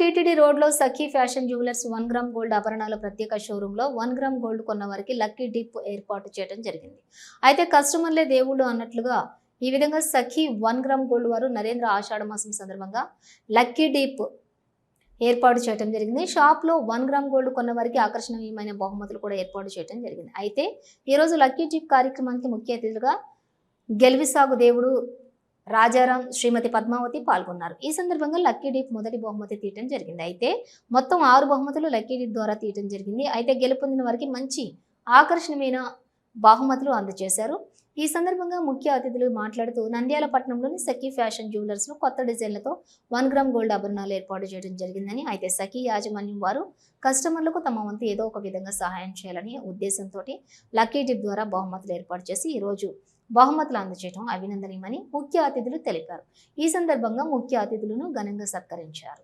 TTD రోడ్లో Sakhi fashion jewellers one gram gold ఆభరణాల ప్రత్యేక షోరూంలో వన్ గ్రామ్ గోల్డ్ కొన్న వారికి లక్కీ డిప్ ఏర్పాటు చేయడం జరిగింది. అయితే కస్టమర్లే దేవుళ్ళు అన్నట్లుగా ఈ విధంగా సఖీ వన్ గ్రామ్ గోల్డ్ వారు నరేంద్ర ఆషాఢ మాసం సందర్భంగా లక్కీ డిప్ ఏర్పాటు చేయడం జరిగింది. షాప్లో వన్ గ్రామ్ గోల్డ్ కొన్న వారికి ఆకర్షణీయమైన బహుమతులు కూడా ఏర్పాటు చేయడం జరిగింది. అయితే ఈరోజు లక్కీ డిప్ కార్యక్రమానికి ముఖ్య అతిథులుగా గెలివిసాగు దేవుడు రాజారాం శ్రీమతి పద్మావతి పాల్గొన్నారు. ఈ సందర్భంగా లక్కీ డీప్ మొదటి బహుమతి తీయటం జరిగింది. అయితే మొత్తం ఆరు బహుమతులు లక్కీ డీప్ ద్వారా తీయటం జరిగింది. అయితే గెలుపొందిన వారికి మంచి ఆకర్షణీయమైన బహుమతులు అందజేశారు. ఈ సందర్భంగా ముఖ్య అతిథులు మాట్లాడుతూ నంద్యాల పట్టణంలోని సఖీ ఫ్యాషన్ జ్యువెలర్స్లో కొత్త డిజైన్లతో వన్ గ్రామ్ గోల్డ్ ఆభరణాలు ఏర్పాటు చేయడం జరిగిందని అయితే సఖీ యాజమాన్యం వారు కస్టమర్లకు తమ వంతు ఏదో ఒక విధంగా సహాయం చేయాలని ఉద్దేశంతో లక్కీ డిప్ ద్వారా బహుమతులు ఏర్పాటు చేసి ఈరోజు బహుమతులు అందజేయడం అభినందనీయమని ముఖ్య అతిథులు తెలిపారు. ఈ సందర్భంగా ముఖ్య అతిథులను ఘనంగా సత్కరించారు.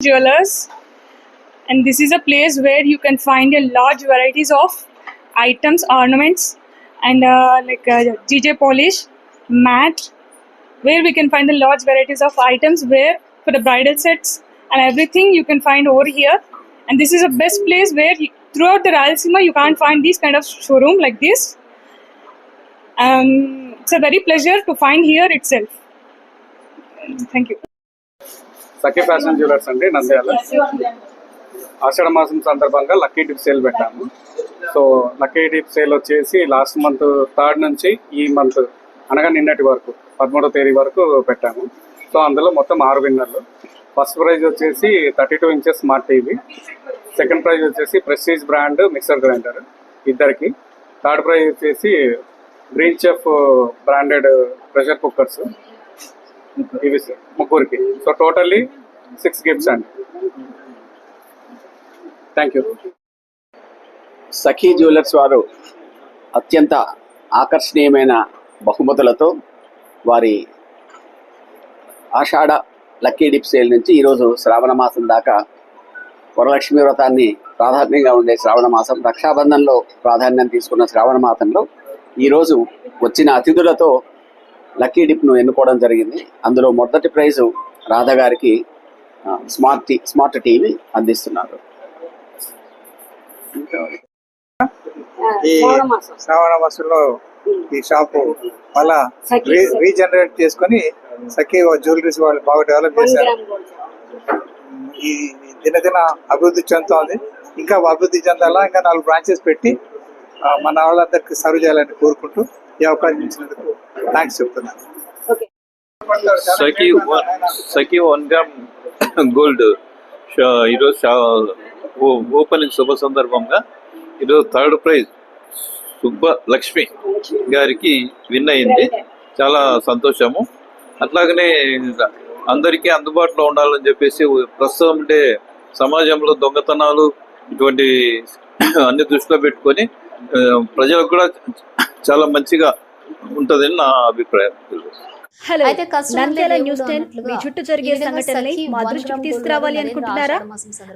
Jewelers. And this is a place where you can find a large varieties of items ornaments and uh, like uh, dj polish mat where we can find the large varieties of items where for the bridal sets and everything you can find over here. And this is a best place where you, throughout the Rayalaseema you can't find these kind of showroom like this. Um, it's a very pleasure to find here itself. Thank you Sakhi fashion jewellers అండి నంద్యాల. ఆషాఢ మాసం సందర్భంగా lucky dip sale పెట్టాము. So lucky dip sale వచ్చేసి last month third నుంచి ఈ month అనగా నిన్నటి వరకు పదమూడో తేదీ వరకు పెట్టాము. సో అందులో మొత్తం ఆరు విన్నర్లు. ఫస్ట్ ప్రైజ్ వచ్చేసి thirty two inches smart TV. Second prize వచ్చేసి ప్రెస్టీజ్ బ్రాండ్ మిక్సర్ గ్రైండర్ ఇద్దరికి. థర్డ్ ప్రైజ్ వచ్చేసి Green Chef branded pressure cookers. ఇవి ముగ్గురికి. సో టోటల్లీ సిక్స్ గిఫ్ట్స్ అండి. థ్యాంక్ యూ సఖీ జ్యువెలర్స్ వారు అత్యంత ఆకర్షణీయమైన బహుమతులతో వారి ఆషాఢ లక్కీ డిప్ సేల్ నుంచి ఈరోజు శ్రావణ మాసం దాకా వరలక్ష్మి వ్రతాన్ని ప్రాధాన్యంగా ఉండే శ్రావణ మాసం రక్షాబంధంలో ప్రాధాన్యం తీసుకున్న శ్రావణ మాసంలో ఈరోజు వచ్చిన అతిథులతో లక్కీ డిప్ను ఎన్నుకోవడం జరిగింది. అందులో మొదటి ప్రైజు రాధ గారికి స్మార్ట్ టీ స్మార్ట్ టీవీ అందిస్తున్నారు. ఈ శ్రావణ మాసంలో ఈ షాపు మళ్ళా రీ- రీజనరేట్ చేసుకొని సఖీ జ్యువెలరీస్ వాళ్ళు బాగా డెవలప్ చేశారు. ఈ దినదిన అభివృద్ధి చెందుతోంది. ఇంకా అభివృద్ధి చెందాలా ఇంకా నాలుగు బ్రాంచెస్ పెట్టి మన వాళ్ళందరికీ సర్వ్ చేయాలని కోరుకుంటూ ఈ అవకాశం ఇచ్చినందుకు థ్యాంక్స్ చెప్తున్నాను. Sakhi one Sakhi one gram gold Shah- ఈరోజు ఓపెనింగ్ శుభ సందర్భంగా ఈరోజు థర్డ్ ప్రైజ్ సుబ్బ లక్ష్మి గారికి విన్ అయింది. చాలా సంతోషము. అట్లాగనే అందరికీ అందుబాటులో ఉండాలని చెప్పేసి ప్రస్తుతం ఉండే సమాజంలో దొంగతనాలు ఇటువంటి అన్ని దృష్టిలో పెట్టుకొని ప్రజలకు కూడా చాలా మంచిగా ఉంటుందని నా అభిప్రాయం. హలో అయితే కస్టమర్లే నంద్యాల న్యూస్ టెన్ మీ చుట్టూ జరిగే సఖీ మా దృష్టికి తీసుకురావాలి అనుకుంటున్నారా?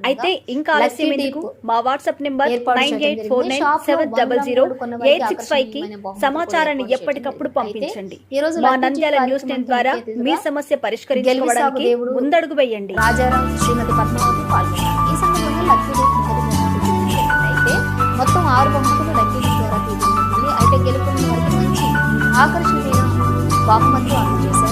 అయితే ఇంకా ఆలస్యం ఎందుకు? మా WhatsApp number nine eight four. Nine seven one double zero eight six ఫైవ్కి సమాచారాన్ని ఎప్పటికప్పుడు. పంపించండి. అయితే ఈ రోజు మా నంద్యాల న్యూస్ టెన్ ద్వారా మీ సమస్య పరిష్కరించుకోవడానికి ముందడుగు వేయండి. రాజారాం శ్రీమతి పద్మావతి పాల్గొన్నారు. ఈ సందర్భంగా లక్కీ డిప్ మొదటి బహుమతి ఆకర్షణీయ బహుమతులు అందజేశారు